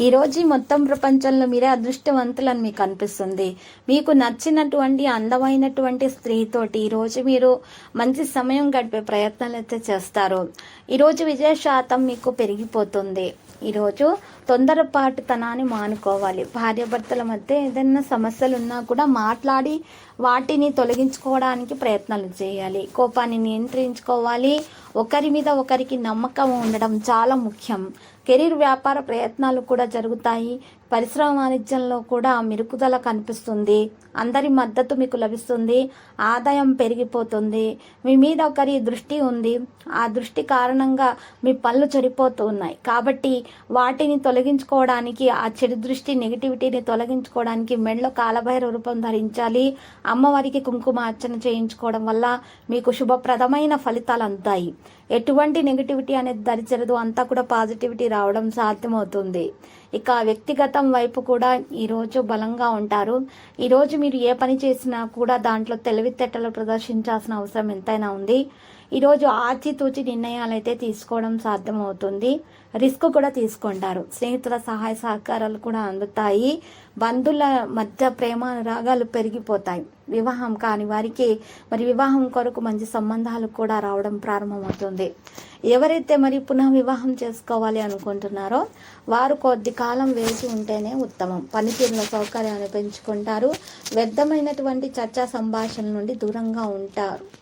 ఈ రోజు మొత్తం ప్రపంచంలో మీరే అదృష్టవంతులని మీకు అనిపిస్తుంది. మీకు నచ్చినటువంటి అందమైనటువంటి స్త్రీతోటి ఈరోజు మీరు మంచి సమయం గడిపే ప్రయత్నాలు అయితే చేస్తారు. ఈరోజు విజయ శాతం మీకు పెరిగిపోతుంది. ఈరోజు తొందరపాటుతనాన్ని మానుకోవాలి. భార్యాభర్తల మధ్య ఏదైనా సమస్యలు ఉన్నా కూడా మాట్లాడి వాటిని తొలగించుకోవడానికి ప్రయత్నాలు చేయాలి. కోపాన్ని నియంత్రించుకోవాలి. ఒకరి మీద ఒకరికి నమ్మకం ఉండడం చాలా ముఖ్యం. కెరీర్ వ్యాపార ప్రయత్నాలు కూడా జరుగుతాయి. పరిశ్రమ వాణిజ్యంలో కూడా మెరుగుదల కనిపిస్తుంది. అందరి మద్దతు మీకు లభిస్తుంది. ఆదాయం పెరిగిపోతుంది. మీ మీద ఒకరి దృష్టి ఉంది. ఆ దృష్టి కారణంగా మీ పనులు చెడిపోతూ ఉన్నాయి కాబట్టి వాటిని తొలగించుకోవడానికి ఆ చెడు దృష్టి నెగిటివిటీని తొలగించుకోవడానికి మెడలో కాలభైర రూపం ధరించాలి. అమ్మవారికి కుంకుమ అర్చన చేయించుకోవడం వల్ల మీకు శుభప్రదమైన ఫలితాలు అందుతాయి. ఎటువంటి నెగిటివిటీ అనేది దరిచరదు. అంతా కూడా పాజిటివిటీ రావడం సాధ్యమవుతుంది. ఇక వ్యక్తిగతం వైపు కూడా ఈరోజు బలంగా ఉంటారు. ఈరోజు మీరు ఏ పని చేసినా కూడా దాంట్లో తెలివితేటలు ప్రదర్శించాల్సిన అవసరం ఎంతైనా ఉంది. ఈరోజు ఆచితూచి నిర్ణయాలు అయితే తీసుకోవడం సాధ్యమవుతుంది. రిస్క్ కూడా తీసుకుంటారు. స్నేహితుల సహాయ సహకారాలు కూడా అందుతాయి. బంధువుల మధ్య ప్రేమ రాగాలు పెరిగిపోతాయి. వివాహం కాని వారికి మరి వివాహం కొరకు మంచి సంబంధాలు కూడా రావడం ప్రారంభమవుతుంది. ఎవరైతే మరి పునః వివాహం చేసుకోవాలి అనుకుంటున్నారో వారు కొద్ది కాలం వేచి ఉంటేనే ఉత్తమం. పనితీరుల సౌకర్యాన్ని పెంచుకుంటారు. వ్యర్థమైనటువంటి చర్చా సంభాషణ నుండి దూరంగా ఉంటారు.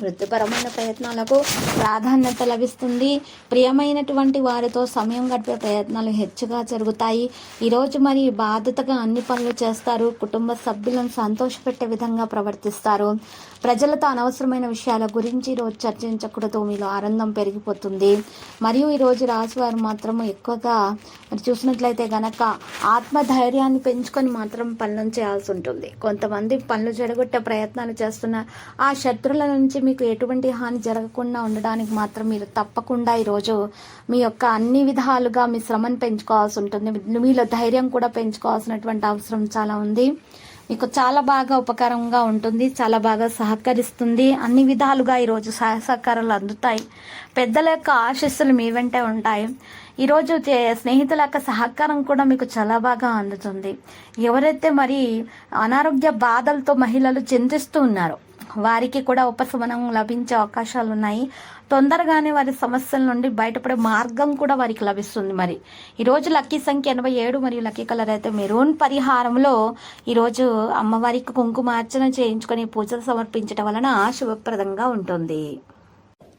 వృత్తిపరమైన ప్రయత్నాలకు ప్రాధాన్యత లభిస్తుంది. ప్రియమైనటువంటి వారితో సమయం గడిపే ప్రయత్నాలు హెచ్చుగా జరుగుతాయి. ఈరోజు మరి బాధ్యతగా అన్ని పనులు చేస్తారు. కుటుంబ సభ్యులను సంతోషపెట్టే విధంగా ప్రవర్తిస్తారు. ప్రజలతో అనవసరమైన విషయాల గురించి ఈరోజు చర్చించకూడదు. మీలో ఆనందం పెరిగిపోతుంది. మరియు ఈరోజు రాశివారు మాత్రం ఎక్కువగా మరి చూసినట్లయితే గనక ఆత్మధైర్యాన్ని పెంచుకొని మాత్రం పనులను చేయాల్సి ఉంటుంది. కొంతమంది పనులు చెడగొట్టే ప్రయత్నాలు చేస్తున్న ఆ శత్రుల నుంచి మీకు ఎటువంటి హాని జరగకుండా ఉండడానికి మాత్రం మీరు తప్పకుండా ఈరోజు మీ యొక్క అన్ని విధాలుగా మీ శ్రమను పెంచుకోవాల్సి ఉంటుంది. మీలో ధైర్యం కూడా పెంచుకోవాల్సినటువంటి అవసరం చాలా ఉంది. మీకు చాలా బాగా ఉపకారంగా ఉంటుంది చాలా బాగా సహకరిస్తుంది. అన్ని విధాలుగా ఈరోజు సహాయ సహకారాలు అందుతాయి. పెద్దల యొక్క ఆశస్సులు మీ వెంటే ఉంటాయి. ఈరోజు చే- స్నేహితుల యొక్క సహకారం కూడా మీకు చాలా బాగా అందుతుంది. ఎవరైతే మరి అనారోగ్య బాధలతో మహిళలు చింతిస్తూ ఉన్నారో వారికి కూడా ఉపశమనం లభించే అవకాశాలు ఉన్నాయి తొందరగానే వారి సమస్యల నుండి బయటపడే మార్గం కూడా వారికి లభిస్తుంది మరి. ఈరోజు లక్కీ సంఖ్య ఎనభై ఏడు మరియు లక్కీ కలర్ అయితే మెరూన్ పరిహారంలో ఈరోజు అమ్మవారికి కుంకుమార్చన చేయించుకొని పూజలు సమర్పించడం వలన శుభప్రదంగా ఉంటుంది.